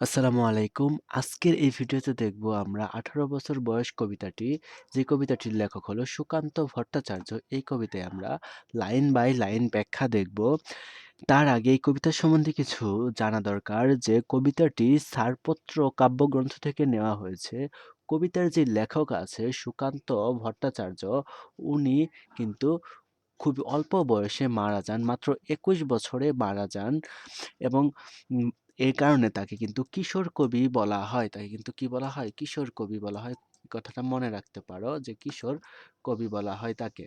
আসসালামু আলাইকুম। আজকের এই ভিডিওতে দেখব আমরা ১৮ বছর বয়স কবিতাটি, যে কবিতাটির লেখক হলো সুকান্ত ভট্টাচার্য। এই কবিতায় আমরা লাইন বাই লাইন ব্যাখ্যা দেখব। তার আগে এই কবিতা সম্বন্ধে কিছু জানা দরকার যে কবিতাটি সারপত্র কাব্যগ্রন্থ থেকে নেওয়া হয়েছে। কবিতার যে লেখক আছে সুকান্ত ভট্টাচার্য, উনি কিন্তু খুবই অল্প বয়সে মারা যান। মাত্র ২১ বছরে মারা যান এবং এর কারণে তাকে কিন্তু কিশোর কবি বলা হয়। তাকে কিন্তু কি বলা হয়? কিশোর কবি বলা হয়। কথাটা মনে রাখতে পারো যে কিশোর কবি বলা হয় তাকে।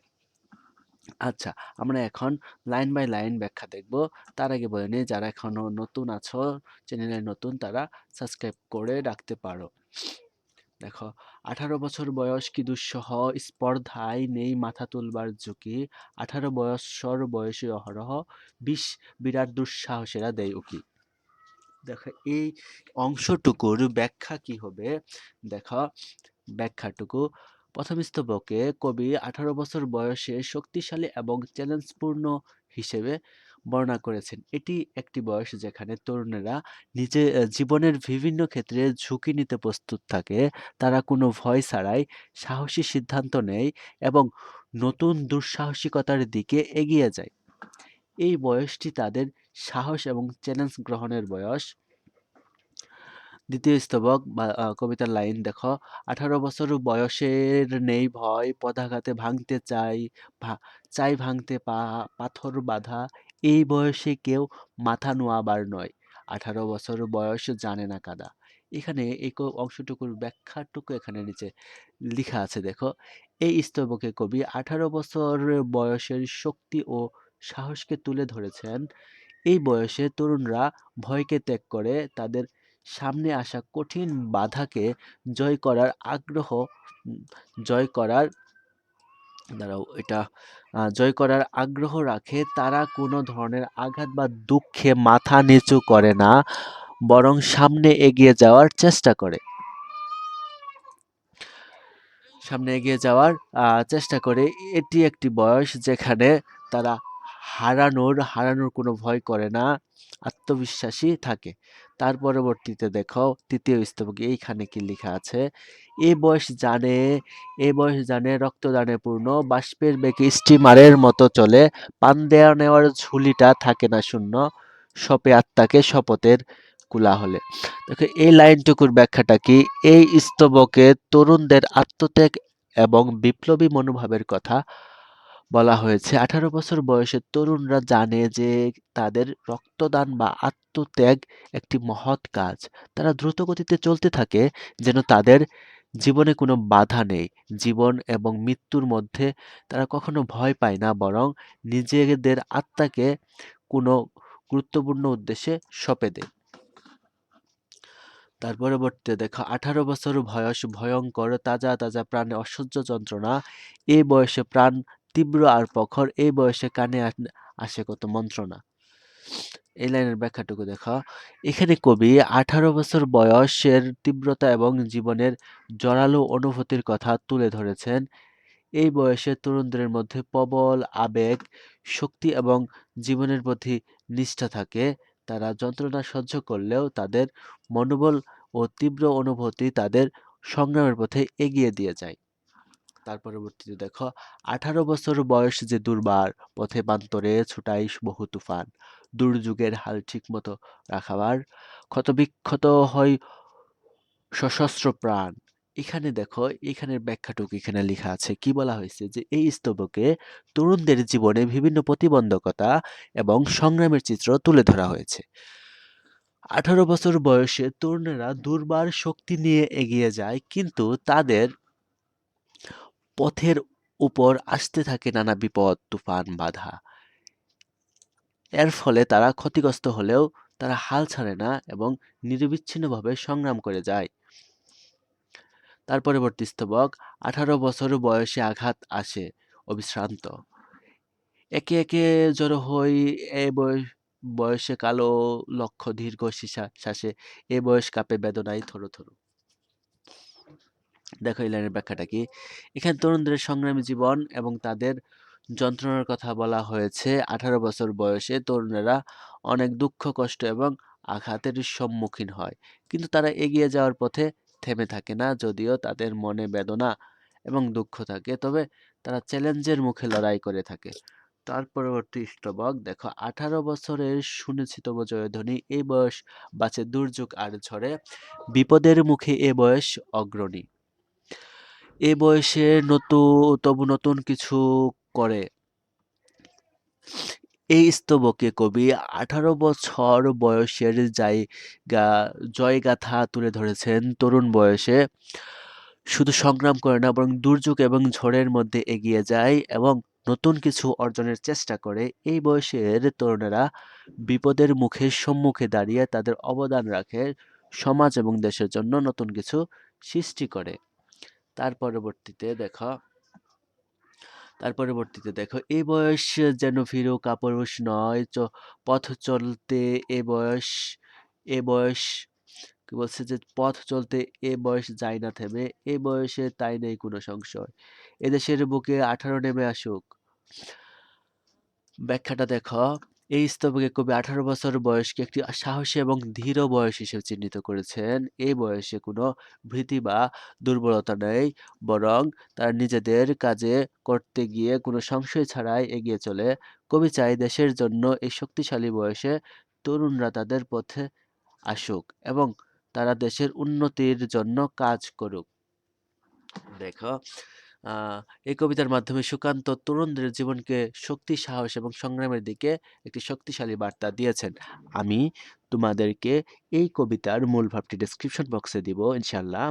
আচ্ছা, আমরা এখন লাইন বাই লাইন ব্যাখ্যা দেখব। তার আগে বলে নিই যারা এখনও নতুন আছো, চ্যানেলে নতুন তারা সাবস্ক্রাইব করে রাখতে পারো। দেখো, ১৮ বছর বয়স কি দুঃসহ, স্পর্ধায় নেই মাথা তুলবার ঝুঁকি, ১৮ বৎসর বয়সী অহরহ, বিশ বিরাট দুঃসাহসেরা দেয় উকি। দেখো, এই অংশটুকুর ব্যাখ্যা কি হবে? দেখো, ব্যাখ্যাটুকু প্রথম স্তবকে কবি ১৮ বছর বয়সে শক্তিশালী এবং চ্যালেঞ্জপূর্ণ হিসেবে বর্ণনা করেছেন। এটি একটি বয়স যেখানে তরুণেরা নিজে জীবনের বিভিন্ন ক্ষেত্রে ঝুঁকি নিতে প্রস্তুত থাকে। তারা কোনো ভয় ছাড়াই সাহসী সিদ্ধান্ত নেয় এবং নতুন দুঃসাহসিকতার দিকে এগিয়ে যায়। এই বয়সটি তাদের সাহস এবং চ্যালেঞ্জ গ্রহণের বয়স। দ্বিতীয় স্তবক বা কবিতার লাইন দেখো, "১৮ বছর বয়সের নেই ভয়, পদাঘাতে ভাঙতে চাই, চাই ভাঙতে পা পাথর বাঁধা, এই বয়সে কেউ মাথা নোয়াবার নয়, ১৮ বছর বয়স জানে না কাদা।" এখানে এই অংশটুকুর ব্যাখ্যাটুকু এখানে নিচে লিখা আছে দেখো। এই স্তবকে কবি ১৮ বছর বয়সের শক্তি ও সাহসকে তুলে ধরেছেন। এই বয়সে তরুণরা ভয়কে ত্যাগ করে তাদের সামনে আসা কঠিন বাধাকে জয় করার আগ্রহ জয় করার দাঁড়াও এটা জয় করার আগ্রহ রাখে। তারা কোনো ধরনের আঘাত বা দুঃখে মাথা নিচু করে না, বরং সামনে এগিয়ে যাওয়ার চেষ্টা করে। সামনে এগিয়ে যাওয়ার চেষ্টা করে। এটি একটি বয়স যেখানে তারা হারানোর হারানোর কোনো ভয় করে না, আত্মবিশ্বাসী থাকে। তার পরবর্তীতে দেখো তৃতীয় স্তবকে এইখানে কি লেখা আছে? "এ বয়স জানে এ বয়স জানে রক্তদানে পূর্ণ, বাষ্পের বেগে স্টিমারের মতো চলে, পান দেয়া নেওয়ার ঝুলিটা থাকে না শূন্য, সপে আত্মাকে শপথের কোলাহলে।" দেখো এই লাইনটুকুর ব্যাখ্যাটা কি? এই স্তবকে তরুণদের আত্মত্যাগ এবং বিপ্লবী মনোভাবের কথা বলা হয়েছে। ১৮ বছর বয়সের তরুণরা জানে যে তাদের রক্তদান বা আত্মত্যাগ একটি মহৎ কাজ। তারা দ্রুত গতিতে চলতে থাকে যেন তাদের জীবনে কোনো বাধা নেই। জীবন এবং মৃত্যুর মধ্যে তারা কখনো ভয় পায় না বরং নিজেদের আত্মাকে কোনো গুরুত্বপূর্ণ উদ্দেশ্যে সঁপে দেয়। তার পরবর্তীতে দেখো ১৮ বছর বয়স ভয়ঙ্কর, তাজা তাজা প্রাণে অসহ্য যন্ত্রণা, এ বয়সে প্রাণ তীব্র আর প্রখর, এই বয়সে কানে আস কত মন্ত্রণা। এই লাইনের ব্যাখ্যাটুকু দেখো। এখানে কবি ১৮ বছর বয়সের তীব্রতা এবং জীবনের জোরালো অনুভূতির কথা তুলে ধরেছেন। এই বয়সে তরুণদের মধ্যে প্রবল আবেগ, শক্তি এবং জীবনের প্রতি নিষ্ঠা থাকে। তারা যন্ত্রণা সহ্য করলেও তাদের মনোবল ও তীব্র অনুভূতি তাদের সংগ্রামের পথে এগিয়ে দিয়ে যায়। তার পরবর্তীতে দেখো, ১৮ বছর বয়স যে দুর্বার, পথে প্রান্তরে ছুটাই বহু তুফান, দুর্যোগের হাল ঠিকমতো রাখাবার, ক্ষতবিক্ষত হয় সশস্ত্র প্রাণ। এখানে দেখো, এখানের ব্যাখ্যাটুকু এখানে লেখা আছে। কি বলা হয়েছে? যে এই স্তবকে তরুণদের জীবনে বিভিন্ন প্রতিবন্ধকতা এবং সংগ্রামের চিত্র তুলে ধরা হয়েছে। ১৮ বছর বয়সে তরুণেরা দুর্বার শক্তি নিয়ে এগিয়ে যায় কিন্তু তাদের পথের উপর আসতে থাকে নানা বিপদ, তুফান, বাধা। এর ফলে তারা ক্ষতিগ্রস্ত হলেও তারা হাল ছাড়ে না এবং নিরবিচ্ছিন্নভাবে সংগ্রাম করে যায়। তার পরবর্তী স্তবক ১৮ বছর বয়সে আঘাত আসে অবিশ্রান্ত। একে একে জড়ো হই এ বয়স বয়সে কালো লক্ষ্য দীর্ঘ শ্বাসে এ বয়স কাপে বেদনায় থরো, থরো। দেখো এই লাইনের ব্যাখ্যাটা কি? এখানে তরুণদের সংগ্রামী জীবন এবং তাদের যন্ত্রণার কথা বলা হয়েছে। ১৮ বছর বয়সে তরুণেরা অনেক দুঃখ, কষ্ট এবং আঘাতের সম্মুখীন হয়। কিন্তু তারা এগিয়ে যাওয়ার পথে থেমে থাকে না যদিও তাদের মনে বেদনা এবং দুঃখ থাকে। তবে তারা চ্যালেঞ্জের মুখে লড়াই করে থাকে। তার পরবর্তী স্তবক দেখো আঠারো বছরের শুনেছি তব জয়ধ্বনি এই বয়স বাঁচে দুর্যোগ আর ঝড়ে। বিপদের মুখে এ বয়স অগ্রণী। এ বয়সে নতুন তবু নতুন কিছু করে। এই স্তবকে কবি আঠারো বছর বয়সের জায়গা, জয়গাথা তুলে ধরেছেন তরুণ বয়সে। শুধু সংগ্রাম করে না, বরং দুর্যোগ এবং ঝড়ের মধ্যে এগিয়ে যায় এবং নতুন কিছু অর্জনের চেষ্টা করে। এই বয়সের তরুণেরা বিপদের মুখে সম্মুখে দাঁড়িয়ে তাদের অবদান রাখে। সমাজ এবং দেশের জন্য নতুন কিছু সৃষ্টি করে। তার পরবর্তীতে দেখো, তার পরবর্তীতে দেখো এই বয়স যেন ফিরো কাপুরুষ নয় পথ চলতে এ বয়স এ বয়স, কি বলছে যে পথ চলতে এ বয়স যায় না থেমে, এ বয়সে তাই নেই কোনো সংশয়। এদেশের বুকে আঠারো নেমে আসুক। ব্যাখ্যাটা দেখো এই স্তবকে কবি আঠারো বছর বয়সকে একটি সাহসী এবং ধীর বয়স হিসেবে চিহ্নিত করেছেন। এই বয়সে কোনো ভীতি বা দুর্বলতা নেই, বরং তারা নিজেদের কাজে করতে গিয়ে কোনো সংশয় ছাড়াই এগিয়ে চলে। কবি চাই দেশের জন্য এই শক্তিশালী বয়সে তরুণরা তাদের পথে আসুক এবং তারা দেশের উন্নতির জন্য কাজ করুক। দেখো এই কবিতার মাধ্যমে সুকান্ত তরুণদের জীবনকে শক্তি, সাহস এবং সংগ্রামের দিকে একটি শক্তিশালী বার্তা দিয়েছেন। আমি তোমাদেরকে এই কবিতার মূল ভাবটি ডেসক্রিপশন বক্সে দিব ইনশাল্লাহ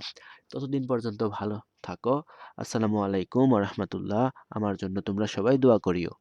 ততদিন পর্যন্ত ভালো থাকো। আসসালামু আলাইকুম রহমতুল্লাহ। আমার জন্য তোমরা সবাই দোয়া করিও।